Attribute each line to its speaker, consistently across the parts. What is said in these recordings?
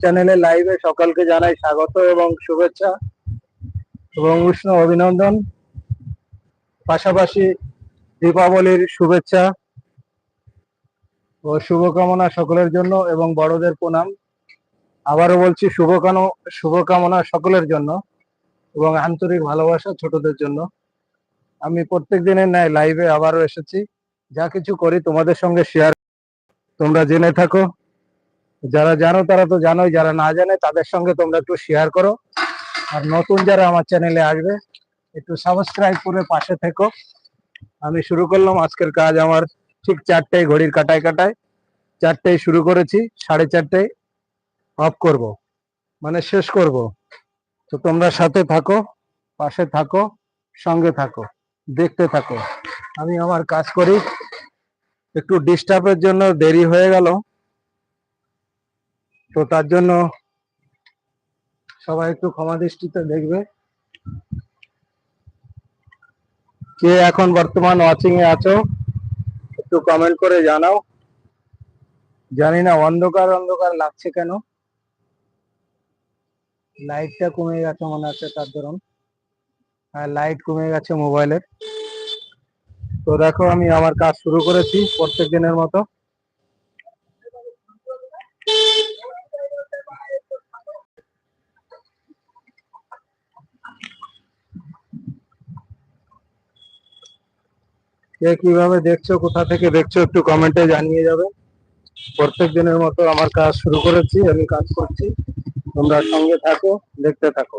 Speaker 1: চ্যানেলে লাইভে সকলকে জানাই স্বাগত এবং শুভেচ্ছা এবং উষ্ণ অভিনন্দন। পাশাপাশি দীপাবলির শুভেচ্ছা ও শুভকামনা সকলের জন্য এবং বড়দের প্রণাম। আবারও বলছি শুভকামনা শুভকামনা সকলের জন্য এবং আন্তরিক ভালোবাসা ছোটদের জন্য। আমি প্রত্যেক দিনের ন্যায় লাইভে আবারও এসেছি। যা কিছু করি তোমাদের সঙ্গে শেয়ার তোমরা জেনে থাকো। যারা জানো তারা তো জানোই, যারা না জানে তাদের সঙ্গে তোমরা একটু শেয়ার করো। আর নতুন যারা আমার চ্যানেলে আসবে, একটু সাবস্ক্রাইব করে পাশে থেকো। আমি শুরু করলাম, আজকের কাজ আমার ঠিক চারটেয়, ঘড়ির কাটায় কাটায়। চারটেয় শুরু করেছি, সাড়ে চারটেয় অফ করব মানে শেষ করব। তো তোমরা সাথে থাকো, পাশে থাকো, সঙ্গে থাকো, দেখতে থাকো। আমি আমার কাজ করি। একটু ডিস্টার্বের জন্য দেরি হয়ে গেল। তো তার জন্য সবাই একটু ক্ষমা দৃষ্টিতে দেখবে। কে এখন বর্তমান ওয়াচিং এ আছো, একটু কমেন্ট করে জানাও। জানি না অন্ধকার অন্ধকার লাগছে কেন? লাইটটা কমে গেছে মনে হচ্ছে তার ধরুন। হ্যাঁ লাইট কমে গেছে মোবাইলের তো দেখো আমি আমার কাজ শুরু করেছি প্রত্যেক দিনের মতো। কে কীভাবে দেখছ, কোথা থেকে দেখছ, একটু কমেন্টে জানিয়ে যাবে। প্রত্যেক দিনের মতো আমার কাজ শুরু করেছি, আমি কাজ করছি। তোমরা সঙ্গে থাকো, দেখতে থাকো।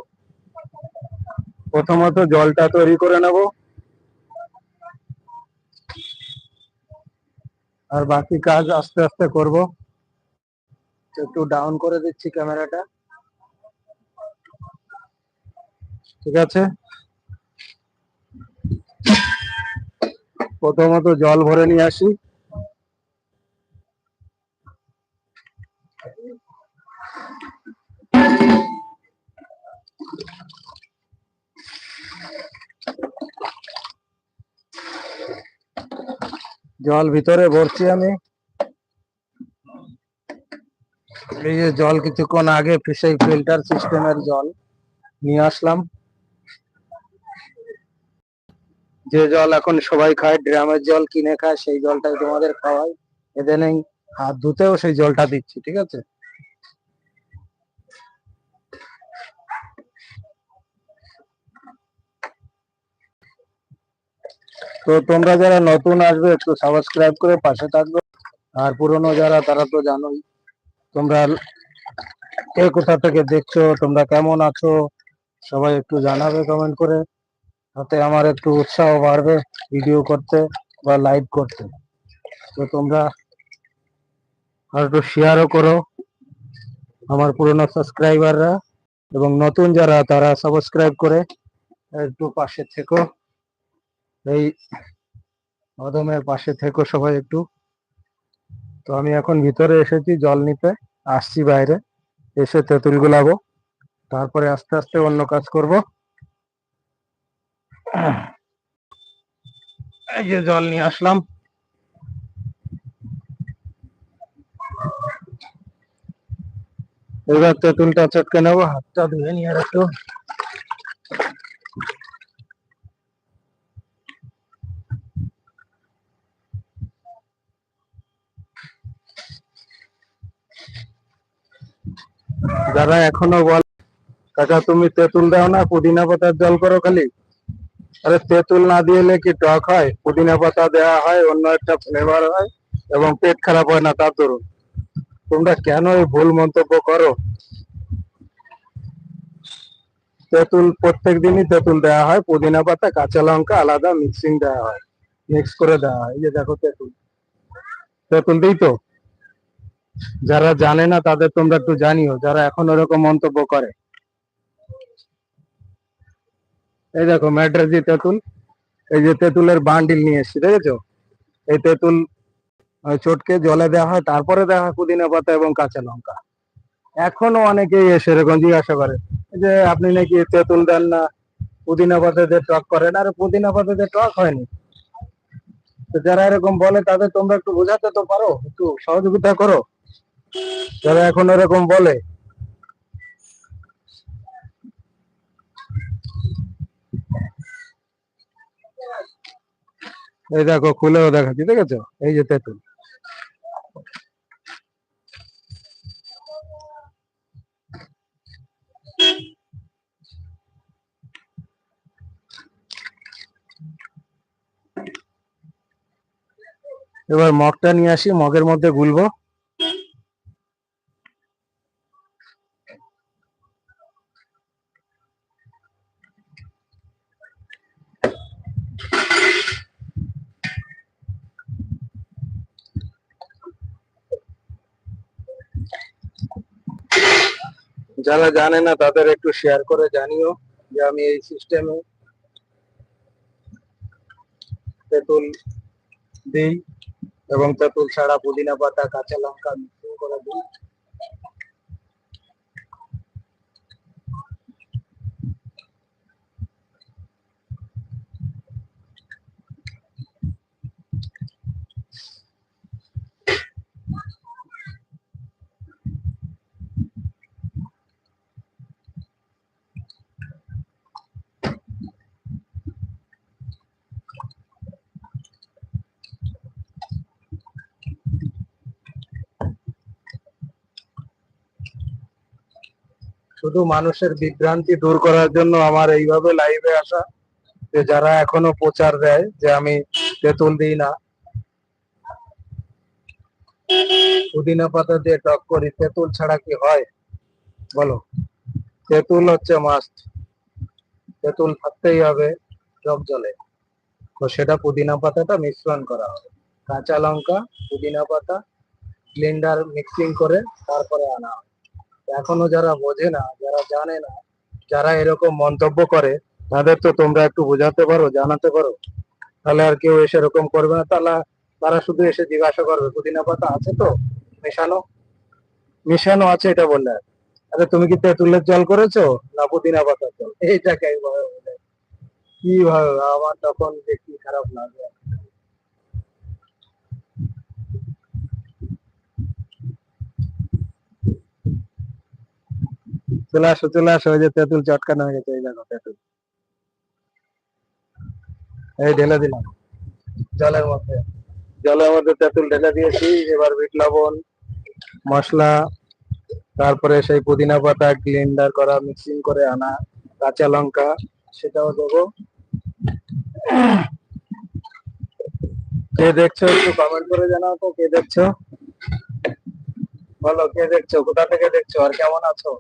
Speaker 1: প্রথমত জলটা তৈরি করে নেব। আর বাকি কাজ আস্তে আস্তে করব। একটু ডাউন করে দিচ্ছি ক্যামেরাটা ঠিক আছে? প্রথমত জল ভরে নিয়ে আসি। জল ভিতরে ভরছি আমি। এই যে জল কিছুক্ষণ আগে সেই ফিল্টার সিস্টেমের জল নিয়ে আসলাম। যে জল এখন সবাই খায়, ড্রামের জল কিনে খায়, সেই জলটাই তোমাদের খাওয়াই। এদের নেই, হাত ধুতেও সেই জলটা দিচ্ছি, ঠিক আছে? তো তোমরা যারা নতুন আসবে, একটু সাবস্ক্রাইব করে পাশে থাকবে। আর পুরনো যারা, তারা তো জানোই। তোমরা কে কোথা থেকে দেখছ, তোমরা কেমন আছো, সবাই একটু জানাবে কমেন্ট করে। তাতে আমার একটু উৎসাহ বাড়বে ভিডিও করতে বা লাইভ করতে। তো তোমরা আর একটু শেয়ারও করো আমার পুরনো সাবস্ক্রাইবাররা এবং নতুন যারা, তারা সাবস্ক্রাইব করে একটু পাশে থেকো। এই অদমের পাশে থেকো সবাই একটু। তো আমি এখন ভিতরে এসেছি, জল নিতে। আসছি বাইরে, এসে তেঁতুল গুলাবো। তারপরে আস্তে আস্তে অন্য কাজ করব। এই যে জল নিয়ে আসলাম। এবার তেঁতুলটা চটকে নেব, হাতটা ধুয়ে নিয়ে একটু যারা এখনও বল কাকা, তুমি তেঁতুল দাও না, পুদিনা পাতার জল করো খালি। আরে তেঁতুল না দিলে কি টক হয়? পুদিনা পাতা দেওয়া হয়, অন্য একটা ফ্লেভার হয় এবং পেট খারাপ হয় না, তার দরুন। তোমরা কেন এই ভুল মন্তব্য করো? তেঁতুল প্রত্যেক দিনই তেঁতুল দেওয়া হয়, পুদিনা পাতা, কাঁচা লঙ্কা, আলাদা মিক্সিং দেওয়া হয় মিক্স করে দেওয়া হয়। এই যে দেখো তেঁতুল। তেঁতুল দিই তো? যারা জানে না তাদের তোমরা একটু জানিও, যারা এখন ওরকম মন্তব্য করে। এই দেখো ম্যাড্রাজি তেঁতুল, এই যে তেঁতুলের বান্ডিল নিয়ে এসছি, দেখেছ? এই তেঁতুল চটকে জলে দেওয়া হয়, তারপরে দেওয়া হয় পুদিনা পাতা এবং কাঁচা লঙ্কা। এখনও অনেকেই এসে এরকম জিজ্ঞাসা করে যে, আপনি নাকি তেঁতুল দেন না? পুদিনা পাতা দিয়ে টক করেন? আর, পুদিনা পাতা দিয়ে টক হয়নি। তো যারা এরকম বলে, তাদের তোমরা একটু বোঝাতে তো পারো, একটু সহযোগিতা করো। যারা এখন এরকম বলে এই দেখো, খুলেও দেখাচ্ছি, দেখেছ? এই যে তেঁতুল। এবার মগটা নিয়ে আসি, মগের মধ্যে গুলবো। যারা জানে না, তাদের একটু শেয়ার করে জানিও যে আমি এই সিস্টেমে তেঁতুল দিই এবং তেঁতুল ছাড়া পুদিনা পাতা, কাঁচা লঙ্কা মিক্সিং করে দিই। শুধু মানুষের বিভ্রান্তি দূর করার জন্য আমার এইভাবে লাইভে আসা, যে যারা এখনও প্রচার দেয়, যে আমি তেঁতুল দিই না। পুদিনা পাতা দিয়ে টক করি, তেঁতুল ছাড়া কি হয়? বলো। তেঁতুল হচ্ছে মাস্ট তেঁতুল থাকতেই হবে টক জলে। তো সেটা পুদিনা পাতাটা মিশ্রণ করা হবে। কাঁচা লঙ্কা, পুদিনা পাতা ব্লেন্ডার মিক্সিং করে তারপরে আনা হয় এখনও যারা বোঝে না, যারা জানে না, যারা এরকম মন্তব্য করে, তাদের তো তোমরা একটু বোঝাতে পারো, জানাতে পারো। তাহলে আর কেউ এসে এরকম করবে না। তাহলে তারা শুধু এসে জিজ্ঞাসা করবে, পুদিনা পাতা আছে তো? মেশানো? মেশানো আছে এটা বললে। আরে তুমি কি তেঁতুলের জল করেছ? না পুদিনা পাতার জল? এইটাকে এইভাবে বলে। কি ভাবে? আমার তখন দেখি খারাপ লাগে। চলে আসো চলে আসো, ওই যে তেঁতুল চটকানো হয়ে গেছে, এই দেখো তেঁতুল। এই ঢেলে দিলাম, জলের মধ্যে। জলের মধ্যে তেঁতুল ঢেলে দিয়েছি, এবার বিট লবণ, মশলা, তারপরে সেই পুদিনা পাতা গ্লিন্ডার করা, মিক্সিং করে আনা, কাঁচা লঙ্কা, সেটাও দেবো। কে দেখছ একটু কমেন্ট করে জানাও তো, কে দেখছ? বলো, কে দেখছ? কোথা থেকে দেখছ? আর কেমন আছো?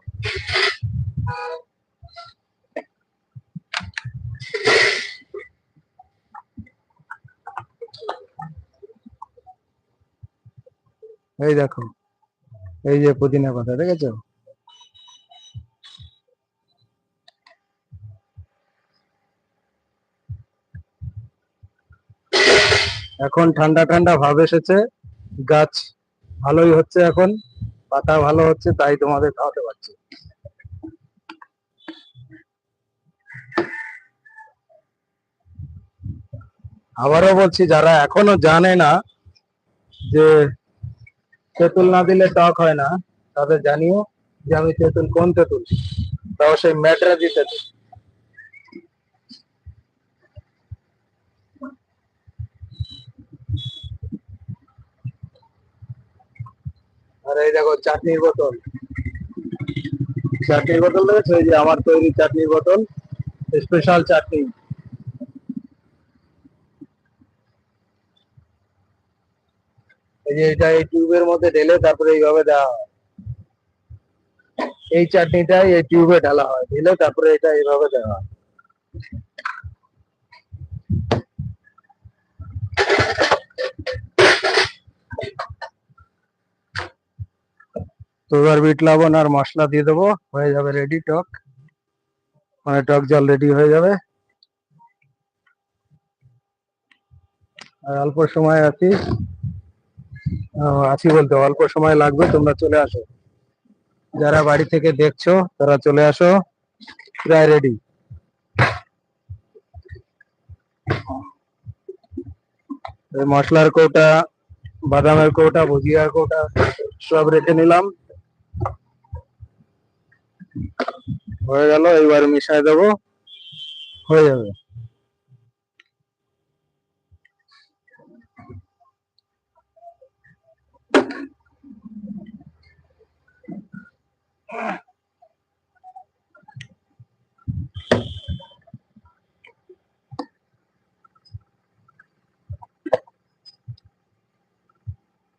Speaker 1: এই দেখো, এই যে পুদিনা পাতা, দেখেছ? এখন ঠান্ডা ঠান্ডা ভাব এসেছে, গাছ ভালোই হচ্ছে এখন। পাতা ভালো হচ্ছে, তাই তোমাদের খাওয়াতে পারছি। আবারও বলছি, যারা এখনও জানে না যে তেঁতুল না দিলে টক হয় না, তাদের জানিও যে আমি তেঁতুল কোন তেঁতুল? তাও সেই ম্যাটরাজি তেঁতুল। আর এই দেখো চাটনির বোতল। চাটনির বোতল দেখেছ? এই যে আমার তৈরি চাটনির বোতল স্পেশাল চাটনি। এই যে এটা এই টিউবের মধ্যে ঢেলে তারপরে এইভাবে দেওয়া হয়। এই চাটনিটাই এই টিউবে ঢালা হয়। ঢেলে তারপরে এটা এইভাবে দেওয়া হয়। তো এবার বিট, লবণ আর মশলা দিয়ে দেবো। হয়ে যাবে রেডি টক। মানে টক জল রেডি হয়ে যাবে। আর অল্প সময় আছি। আছি বলতে অল্প সময় লাগবে, তোমরা চলে আসো। যারা বাড়ি থেকে দেখছ, তারা চলে আসো। প্রায় রেডি মশলার কৌটা, বাদামের কৌটা, ভুজিয়ার কৌটা সব রেখে নিলাম। হয়ে গেল, এইবার মিশায় দেব। হয়ে যাবে।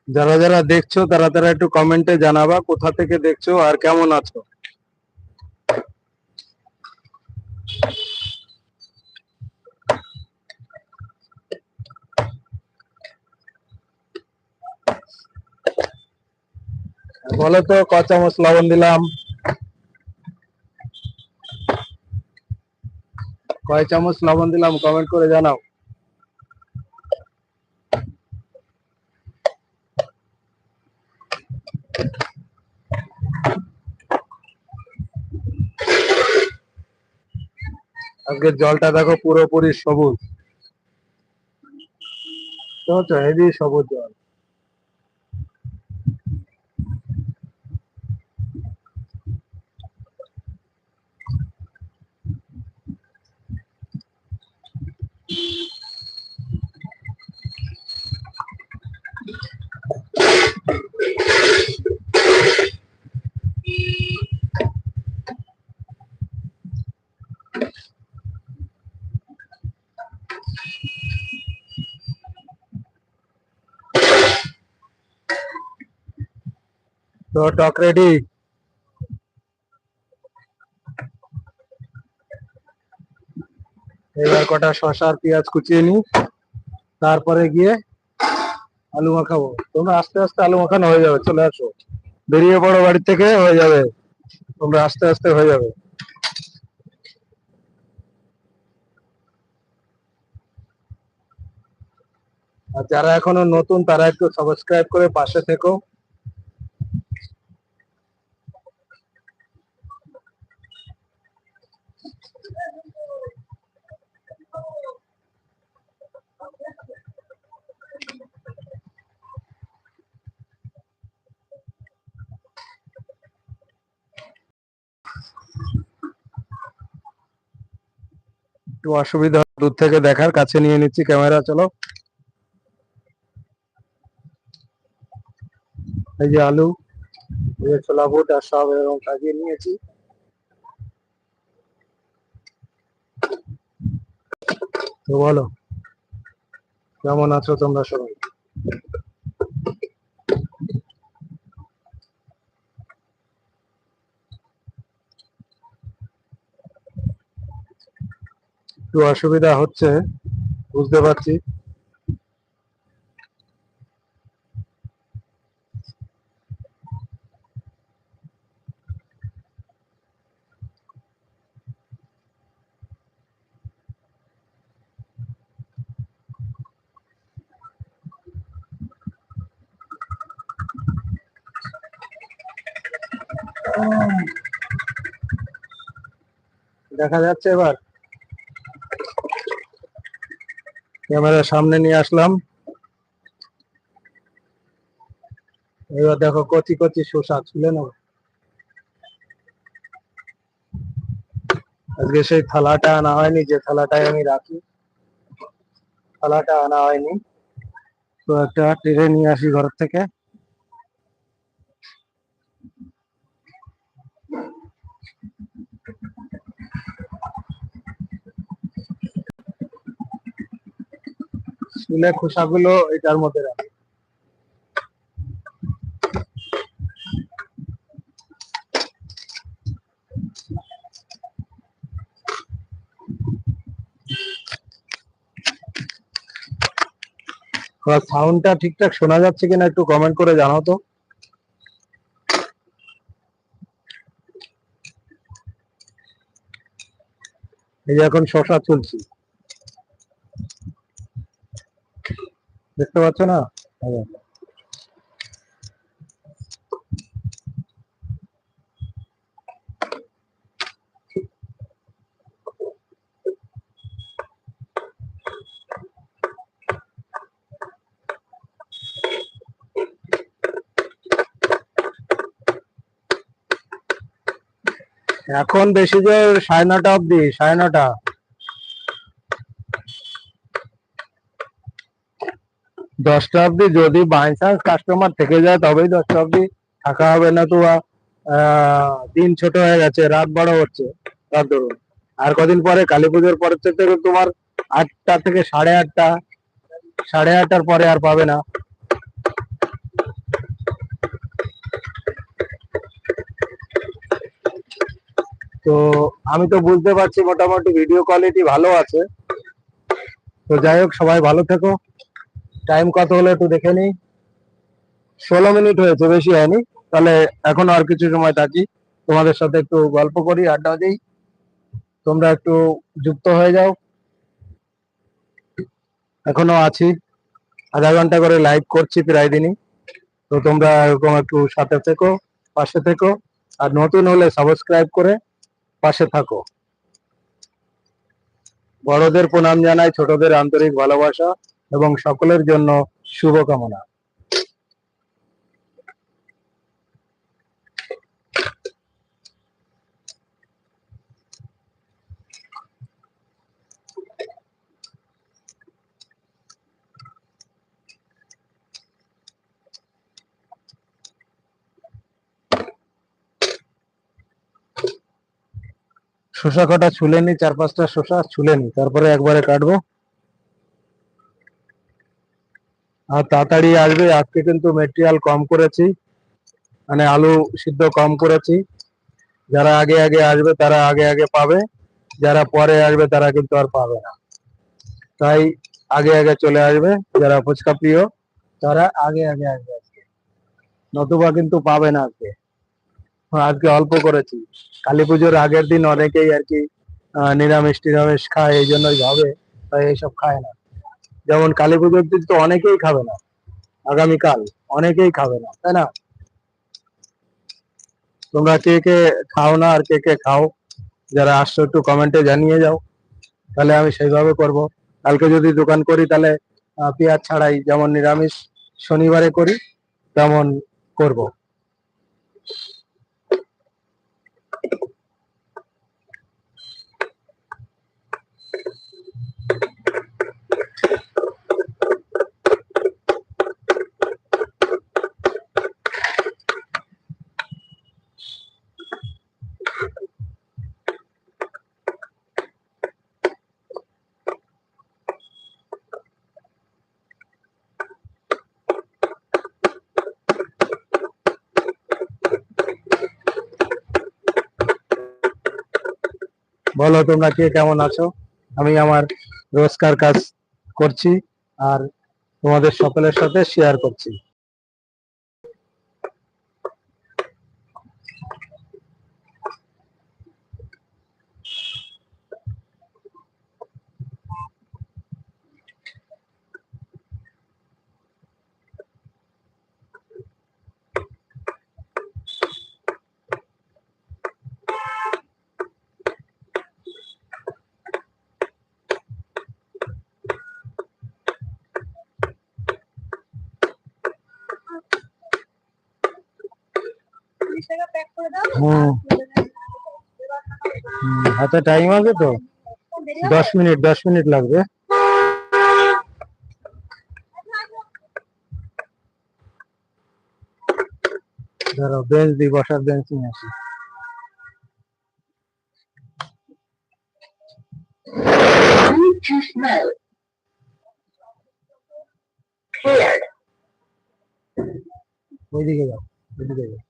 Speaker 1: যারা যারা দেখছ, তারা তারা একটু কমেন্টে জানাবা, কোথা থেকে দেখছ আর কেমন আছো? বলো তো, ক চামচ লবণ দিলাম? কয় চামচ লবণ দিলাম? কমেন্ট করে জানাও। আজকে জলটা দেখো পুরোপুরি সবুজ। তো হেভি সবুজ জল। তো টক রেডি? এবার কটা শসা আর পেঁয়াজ কুচিয়ে নি তারপরে গিয়ে আলু মাখাবো। তোমরা আস্তে আস্তে আলু মাখানো হয়ে যাবে, চলে আসো। বেরিয়ে পড়ো বাড়ি থেকে, হয়ে যাবে। তোমরা আস্তে আস্তে হয়ে যাবে। আর যারা এখনও নতুন, তারা একটু সাবস্ক্রাইব করে পাশে থেকো। একটু অসুবিধা দূর থেকে দেখার, কাছে নিয়ে নিচ্ছি ক্যামেরা, চলো। এই যে আলু ছোলা বুট আর সব এরকম সাজিয়ে নিয়েছি। তো বলো, কেমন আছো তোমরা সবাই? একটু অসুবিধা হচ্ছে বুঝতে পারছি। দেখা যাচ্ছে এবার? ক্যামেরার সামনে নিয়ে আসলাম। এবার দেখো কচি কচি শসা ছিল না আজকে সেই থালাটা আনা হয়নি, যে থালাটায় আমি রাখি। থালাটা আনা হয়নি। তো একটা ট্রে নিয়ে আসি ঘর থেকে। শুলে খোসাগুলো এটার মধ্যে রাখি সাউন্ডটা ঠিকঠাক শোনা যাচ্ছে কিনা একটু কমেন্ট করে জানাও তো। এই এখন শশা চলছি। দেখতে পাচ্ছ না হ্যাঁ। এখন বেশি যে সাড়ে নটা অব্দি সাড়ে নটা দশটা অব্দি যদি বাই চান্স কাস্টমার থেকে যায়, তবেই দশটা অব্দি থাকা হবে না তো দিন ছোট হয়ে গেছে, রাত বড় হচ্ছে। রাত ধরুন, আর কদিন পরে কালী পুজোর পরের থেকে তোমার আটটা থেকে সাড়ে আটটা, সাড়ে আটটার পরে আর পাবে না। তো আমি তো বুঝতে পারছি মোটামুটি ভিডিও কোয়ালিটি ভালো আছে। তো যাই হোক, সবাই ভালো থেকো। টাইম কত হলো একটু দেখে নিই। ষোলো মিনিট হয়েছে, বেশি হয়নি। তাহলে এখনও আর কিছু সময় থাকি। তোমাদের সাথে একটু গল্প করি, আড্ডা দিই। তোমরা একটু যুক্ত হয়ে যাও। এখনও আছি। আধা ঘণ্টা করে লাইভ করছি প্রায় দিনই। তো তোমরা এরকম একটু সাথে থেকো, পাশে থেকো। আর নতুন হলে সাবস্ক্রাইব করে পাশে থাকো। বড়দের প্রণাম জানাই, ছোটদের আন্তরিক ভালোবাসা। এবং সকলের জন্য শুভকামনা। শসা কটা ছুলেনি? চার পাঁচটা শসা ছুলেনি তারপরে একবারে কাটবো। আর তাড়াতাড়ি আসবে। আজকে কিন্তু মেটেরিয়াল কম করেছি। মানে আলু সিদ্ধ কম করেছি। যারা আগে আগে আসবে তারা আগে আগে পাবে। যারা পরে আসবে তারা কিন্তু আর পাবে না। তাই আগে আগে চলে আসবে। যারা ফুচকা প্রিয়, তারা আগে আগে আসবে আজকে। নতুবা কিন্তু পাবে না আজকে। আজকে অল্প করেছি। কালী পুজোর আগের দিন অনেকেই আর কি নিরামিষ টিরামিষ খায়, এই জন্যই ভাবে, তাই এইসব খায় না। যেমন কালী পুজোর দিন তো অনেকেই খাবে না, আগামীকাল অনেকেই খাবে না, তাই না? তোমরা কে কে খাও না আর কে কে খাও, যারা আসছো একটু কমেন্টে জানিয়ে যাও, তাহলে আমি সেইভাবে করব। কালকে যদি দোকান করি তাহলে পেঁয়াজ ছাড়াই যেমন নিরামিষ শনিবারে করি, তেমন করব। বলো তোমরা কে কেমন আছো? আমি আমার রোজকার কাজ করছি আর তোমাদের সকলের সাথে শেয়ার করছি
Speaker 2: তিরিশ টাকা প্যাক করে দাও
Speaker 1: হুম হুম, হাতে টাইম আছে তো? দশ মিনিট দশ মিনিট লাগবে। ধরো বেঞ্চ দিই বসার বেঞ্চ নিয়ে আসি. ওইদিকে যাও ওইদিকে যাও।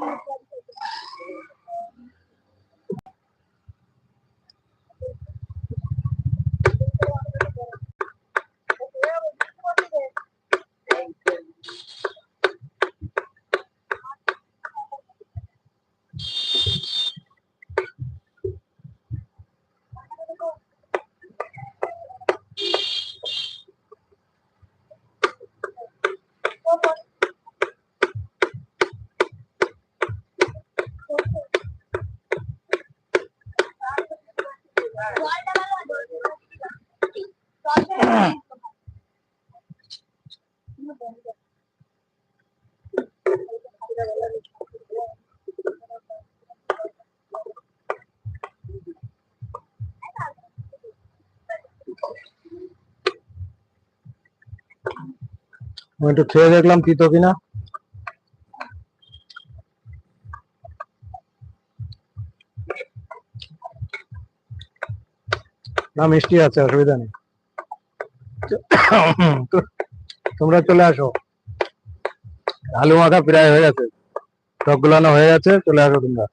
Speaker 1: Thank you. একটু খেয়ে দেখলাম তিতো কিনা। না মিষ্টি আছে অসুবিধা নেই। তোমরা চলে আসো। আলু মাথা প্রায় হয়ে গেছে। সব গুলানো হয়ে গেছে, চলে আসো তোমরা।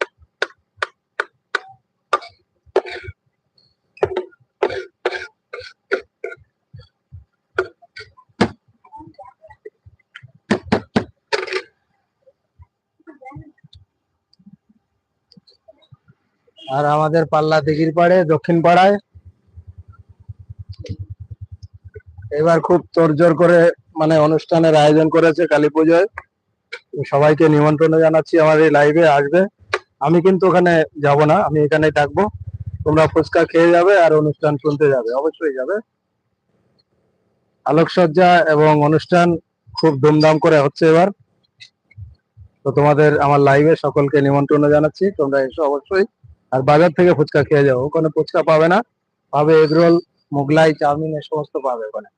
Speaker 1: আর আমাদের পাল্লা দিঘির পাড়ে, দক্ষিণ পাড়ায় এবার খুব তোড়জোড় করে মানে অনুষ্ঠানের আয়োজন করেছে কালী পুজোয়। সবাইকে নিমন্ত্রণ জানাচ্ছি, আমার এই লাইভে আসবে। আমি কিন্তু ওখানে যাব না, আমি এখানেই থাকব। তোমরা ফুচকা খেয়ে যাবে আর অনুষ্ঠান শুনতে যাবে, অবশ্যই যাবে। আলোকসজ্জা এবং অনুষ্ঠান খুব ধুমধাম করে হচ্ছে এবার। তো তোমাদের আমার লাইভে সকলকে নিমন্ত্রণ জানাচ্ছি, তোমরা এসো অবশ্যই। আর বাজার থেকে ফুচকা খেয়ে যাও, ওখানে ফুচকা পাবে না। পাবে এগরোল, মোগলাই, চাউমিন, এ সমস্ত পাবে ওখানে।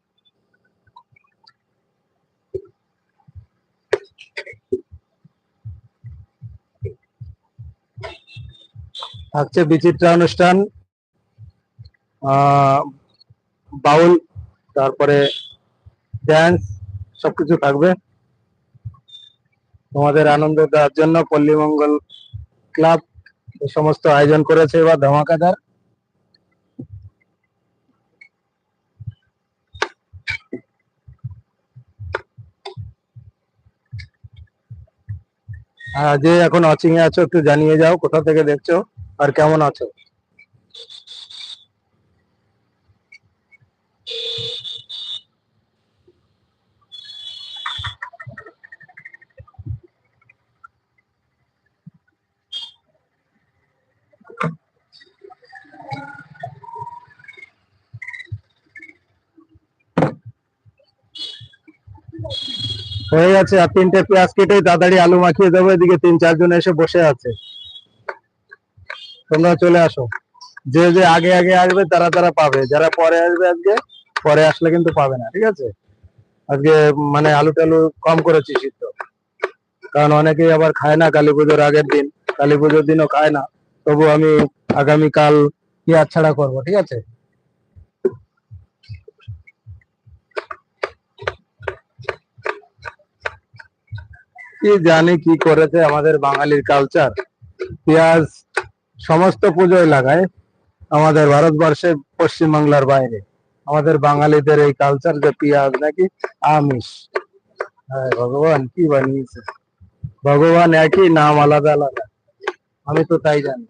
Speaker 1: থাকছে বিচিত্রা অনুষ্ঠান বাউল, তারপরে ড্যান্স সবকিছু থাকবে। তোমাদের আনন্দ দেওয়ার জন্য পল্লীমঙ্গল ক্লাব সমস্ত আয়োজন করেছে এবার ধামাকাদার। যে এখন এ আছো একটু জানিয়ে যাও, কোথা থেকে দেখছ? আর কেমন আছো? হয়ে গেছে, আর তিনটে পেঁয়াজ কেটে তাড়াতাড়ি আলু মাখিয়ে দেবো, এদিকে তিন চারজন এসে বসে আছে। তোমরা চলে আসো। যে যে আগে আগে আসবে তারা তারা পাবে। যারা পরে আসবে আজকে, পরে আসলে কিন্তু পাবে না, ঠিক আছে? আজকে মানে আলু টালু কম করেছি সিদ্ধ। কারণ অনেকেই আবার খায় না কালী পুজোর আগের দিন। কালী পুজোর দিনও খায় না। তবু আমি আগামীকাল পেঁয়াজ ছাড়া করব, ঠিক আছে? কি জানি কি করেছে আমাদের বাঙালির কালচার পেঁয়াজ সমস্ত পুজো এলাকায় আমাদের ভারতবর্ষে পশ্চিমবাংলার বাইরে। আমাদের বাঙালিদের এই কালচার যে পিয়াজ নাকি, আমিষ। হ্যাঁ ভগবান, কি বানিয়েছে। ভগবান একই, নাম আলাদা আলাদা। আমি তো তাই জানি।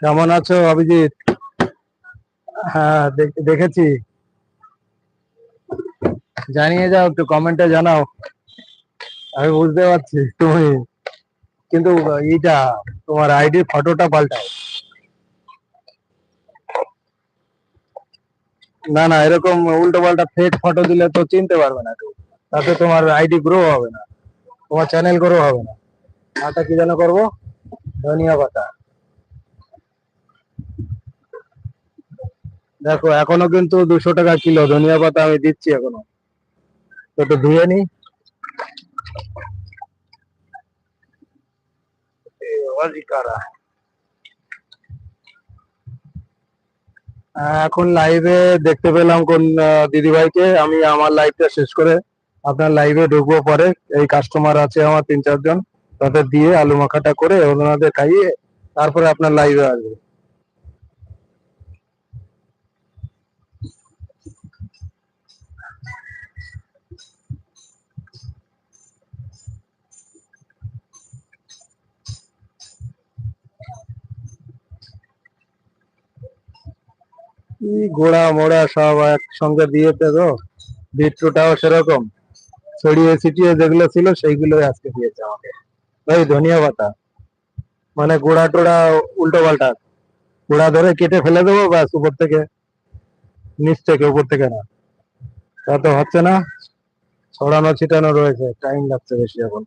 Speaker 1: কেমন আছো অভিজিৎ? হ্যাঁ দেখ- দেখেছি। জানিয়ে যাও, একটু কমেন্টে জানাও। আমি বুঝতে পারছি তুমি, কিন্তু এইটা, তোমার আইডি ফটোটা পাল্টাও। না না, এরকম উল্টো পাল্টা ফেক ফটো দিলে তো চিনতে পারবে না কেউ। তাতে তোমার আইডি গ্রো হবে না। তোমার চ্যানেল গ্রো হবে না। আটা কি যেন করব? ধনিয়া পাতা। দেখো, এখনও কিন্তু দুশো টাকা কিলো ধনিয়া পাতা আমি দিচ্ছি এখনও। তো একটু ধুয়ে নি এখন লাইভে দেখতে পেলাম কোন দিদিভাইকে। আমি আমার লাইভটা শেষ করে আপনার লাইভে ঢুকবো পরে। এই কাস্টমার আছে আমার তিন চারজন। তাদের দিয়ে আলু মাখাটা করে ওনাদের খাইয়ে তারপরে আপনার লাইভে আসবে। গোড়া মোড়া সব একসঙ্গে দিয়েছে তো বিট্রুটাও সেরকম। ছড়িয়ে ছিটিয়ে যেগুলো ছিল সেইগুলোই আজকে দিয়েছে আমাকে। ওই ধনিয়া পাতা। মানে গোড়া টোড়া উল্টো পাল্টা। গোড়া ধরে কেটে ফেলে দেবো ব্যাস উপর থেকে। নিচ থেকে, উপর থেকে না। তা তো হচ্ছে না। ছড়ানো, ছিটানো রয়েছে। টাইম লাগছে বেশি এখন।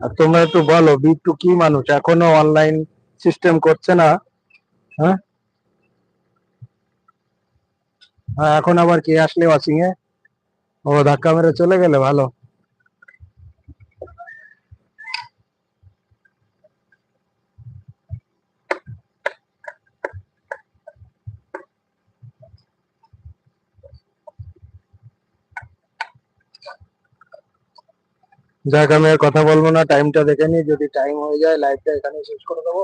Speaker 1: আর তোমরা একটু বলো, বিট্টু কি মানুষ? এখনও অনলাইন সিস্টেম করছে না হ্যাঁ? হ্যাঁ এখন আবার কে আসলে ওয়াচিং এ? ও, ধাক্কা মেরে চলে গেলে ভালো। যাক, আমি আর কথা বলব না টাইমটা দেখে নি যদি টাইম হয়ে যায় লাইভটা এখানে শেষ করে দেবো।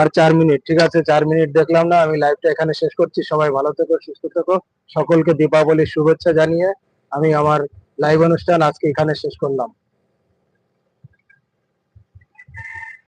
Speaker 1: আর চার মিনিট, ঠিক আছে? চার মিনিট দেখলাম না, আমি লাইভটা এখানে শেষ করছি। সবাই ভালো থেকো, সুস্থ থেকো। সকলকে দীপাবলির শুভেচ্ছা জানিয়ে আমি আমার লাইভ অনুষ্ঠান আজকে এখানে শেষ করলাম।